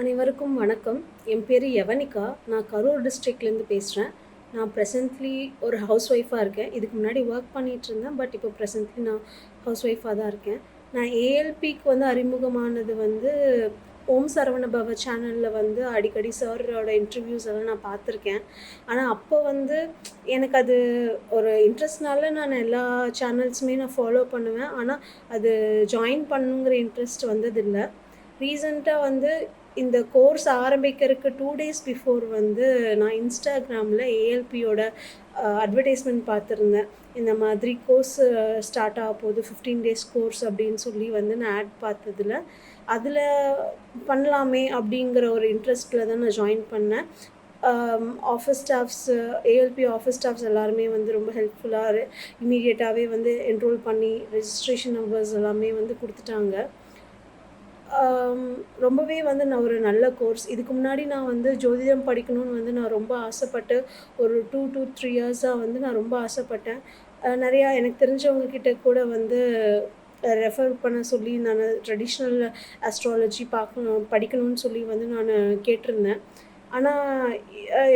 அனைவருக்கும் வணக்கம். என் பேர் யவனிகா. நான் கரூர் டிஸ்ட்ரிக்ட்லேருந்து பேசுகிறேன் நான் ப்ரெசன்ட்லி ஒரு ஹவுஸ் ஒய்ஃபாக இருக்கேன். இதுக்கு முன்னாடி ஒர்க் பண்ணிகிட்டு இருந்தேன். பட் இப்போ ப்ரெசன்ட்லி நான் ஹவுஸ் ஒய்ஃபாக தான் இருக்கேன். நான் ஏஎல்பிக்கு வந்து அறிமுகமானது வந்து ஓம் சரவண பவ சேனலில் வந்து அடிக்கடி சாரோட இன்டர்வியூஸ் எல்லாம் நான் பார்த்துருக்கேன். ஆனால் அப்போ வந்து எனக்கு அது ஒரு இன்ட்ரெஸ்ட்னால நான் எல்லா சேனல்ஸுமே நான் ஃபாலோ பண்ணுவேன். ஆனால் அது ஜாயின் பண்ணுங்கிற இன்ட்ரெஸ்ட் வந்ததில்லை. ரீசண்டாக வந்து இந்த கோர்ஸ் ஆரம்பிக்கிறதுக்கு டூ டேஸ் பிஃபோர் வந்து நான் இன்ஸ்டாகிராமில் ஏஎல்பியோட அட்வர்டைஸ்மெண்ட் பார்த்துருந்தேன். இந்த மாதிரி கோர்ஸ் ஸ்டார்ட் ஆக போகுது ஃபிஃப்டீன் டேஸ் கோர்ஸ் அப்படின்னு சொல்லி வந்து நான் ஆட் பார்த்ததில் அதில் பண்ணலாமே அப்படிங்கிற ஒரு இன்ட்ரெஸ்ட்டில் தான் நான் ஜாயின் பண்ணேன். Office staffs ALP office staffs எல்லாருமே வந்து ரொம்ப ஹெல்ப்ஃபுல்லாக இமீடியட்டாகவே வந்து என்ரோல் பண்ணி ரெஜிஸ்ட்ரேஷன் நம்பர்ஸ் எல்லாமே வந்து கொடுத்துட்டாங்க. ரொம்பவே வந்து நான் ஒரு நல்ல கோர்ஸ் இதுக்கு முன்னாடி நான் வந்து ஜோதிடம் படிக்கணும்னு வந்து நான் ரொம்ப ஆசைப்பட்டு ஒரு டூ டூ த்ரீ இயர்ஸாக வந்து நான் ரொம்ப ஆசைப்பட்டேன். நிறையா எனக்கு தெரிஞ்சவங்கக்கிட்ட கூட வந்து ரெஃபர் பண்ண சொல்லி நான் ட்ரெடிஷ்னல் அஸ்ட்ராலஜி பார்க்கணும் படிக்கணும்னு சொல்லி வந்து நான் கேட்டிருந்தேன். ஆனால்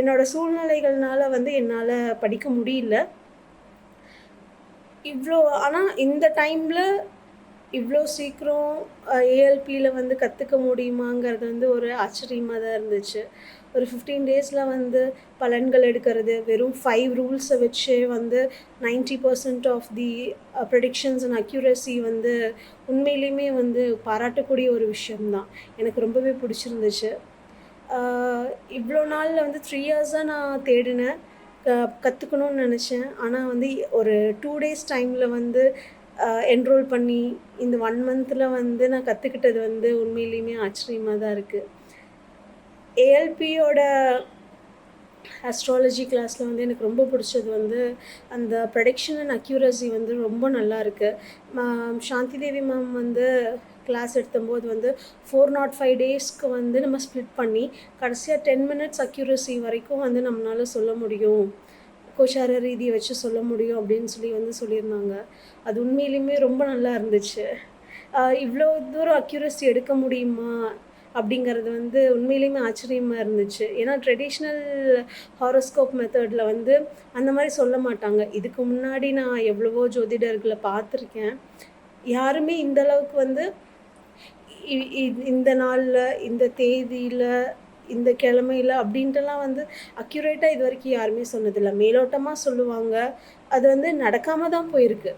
என்னோடய சூழ்நிலைகள்னால் வந்து என்னால் படிக்க முடியல. இவ்வளோ ஆனால் இந்த டைமில் இவ்வளோ சீக்கிரம் ஏஎல்பியில் வந்து கற்றுக்க முடியுமாங்கிறது வந்து ஒரு ஆச்சரியமாக தான் இருந்துச்சு. ஒரு ஃபிஃப்டீன் டேஸில் வந்து பலன்கள் எடுக்கிறது வெறும் ஃபைவ் ரூல்ஸை வச்சு வந்து ninety percent of the predictions and accuracy வந்து உண்மையிலையுமே வந்து பாராட்டக்கூடிய ஒரு விஷயம்தான். எனக்கு ரொம்பவே பிடிச்சிருந்துச்சு. இவ்வளோ நாளில் வந்து த்ரீ இயர்ஸாக நான் தேடினேன். க கற்றுக்கணும்னு நினச்சேன். ஆனால் வந்து ஒரு டூ டேஸ் டைமில் வந்து என்ரோல் பண்ணி இந்த ஒன் மந்தில் வந்து நான் கற்றுக்கிட்டது வந்து உண்மையிலையுமே ஆச்சரியமாக தான் இருக்குது ஏஎல்பியோட அஸ்ட்ராலஜி கிளாஸில் வந்து எனக்கு ரொம்ப பிடிச்சது வந்து அந்த ப்ரொடக்ஷன் அண்ட் அக்யூரசி வந்து ரொம்ப நல்லா இருக்குது சாந்தி தேவி மேம் வந்து கிளாஸ் எடுத்தம்போது வந்து ஃபோர் நாட் ஃபைவ் டேஸ்க்கு வந்து நம்ம ஸ்ப்ளிட் பண்ணி கடைசியாக டென் மினிட்ஸ் அக்யூரசி வரைக்கும் வந்து நம்மளால் சொல்ல முடியும். கோச்சார ரீதியை வச்சு சொல்ல முடியும் அப்படின்னு சொல்லி வந்து சொல்லியிருந்தாங்க. அது உண்மையிலுமே ரொம்ப நல்லா இருந்துச்சு. இவ்வளோ தூரம் அக்யூரஸி எடுக்க முடியுமா? அப்படிங்கிறது வந்து உண்மையிலேயுமே ஆச்சரியமாக இருந்துச்சு. ஏன்னா ட்ரெடிஷ்னல் ஹாரோஸ்கோப் மெத்தடில் வந்து அந்த மாதிரி சொல்ல மாட்டாங்க. இதுக்கு முன்னாடி நான் எவ்வளவோ ஜோதிடர்களை பார்த்துருக்கேன். யாருமே இந்த அளவுக்கு வந்து இந்த நாளில் இந்த தேதியில் இந்த கிழமையில் அப்படின்ட்டுலாம் வந்து அக்யூரேட்டாக இது வரைக்கும் யாருமே சொன்னதில்லை. மேலோட்டமாக சொல்லுவாங்க. அது வந்து நடக்காமல் தான் போயிருக்கு.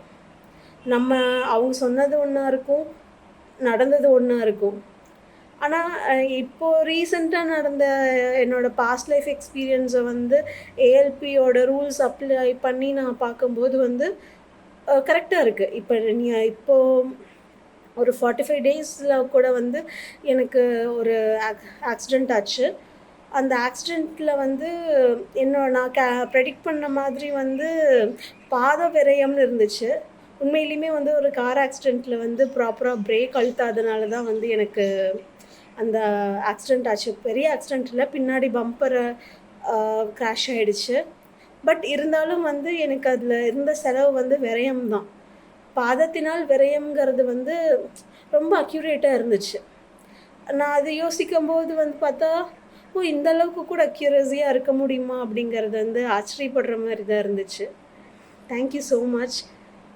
நம்ம அவங்க சொன்னது ஒன்றா இருக்கும் நடந்தது ஒன்றா இருக்கும். ஆனால் இப்போது ரீசெண்டாக நடந்த என்னோடய பாஸ்ட் லைஃப் எக்ஸ்பீரியன்ஸை வந்து ஏஎல்பியோட ரூல்ஸ் அப்ளை பண்ணி நான் பார்க்கும்போது வந்து கரெக்டாக இருக்குது இப்போ நீ இப்போது ஒரு ஃபார்ட்டி ஃபைவ் டேஸில் கூட வந்து எனக்கு ஒரு ஆக்சிடெண்ட் ஆச்சு. அந்த ஆக்சிடெண்ட்டில் வந்து என்ன நான் கே ப்ரெடிக்ட் பண்ண மாதிரி வந்து பாத விரயம்னு இருந்துச்சு. உண்மையிலுமே வந்து ஒரு கார் ஆக்சிடெண்ட்டில் வந்து ப்ராப்பராக பிரேக் அழுத்தாதனால தான் வந்து எனக்கு அந்த ஆக்சிடெண்ட் ஆச்சு. பெரிய ஆக்சிடெண்ட் இல்லை பின்னாடி பம்பரை க்ராஷ் ஆகிடுச்சு பட் இருந்தாலும் வந்து எனக்கு அதில் இருந்த செலவு வந்து விரயம் தான் பாதத்தினால் விரயம்ங்கிறது வந்து ரொம்ப அக்யூரேட்டாக இருந்துச்சு. நான் அதை யோசிக்கும் போது வந்து பார்த்தா ஓ இந்த அளவுக்கு கூட அக்யூரஸியாக இருக்க முடியுமா அப்படிங்கிறது வந்து ஆச்சரியப்படுற மாதிரி தான் இருந்துச்சு தேங்க்யூ ஸோ மச்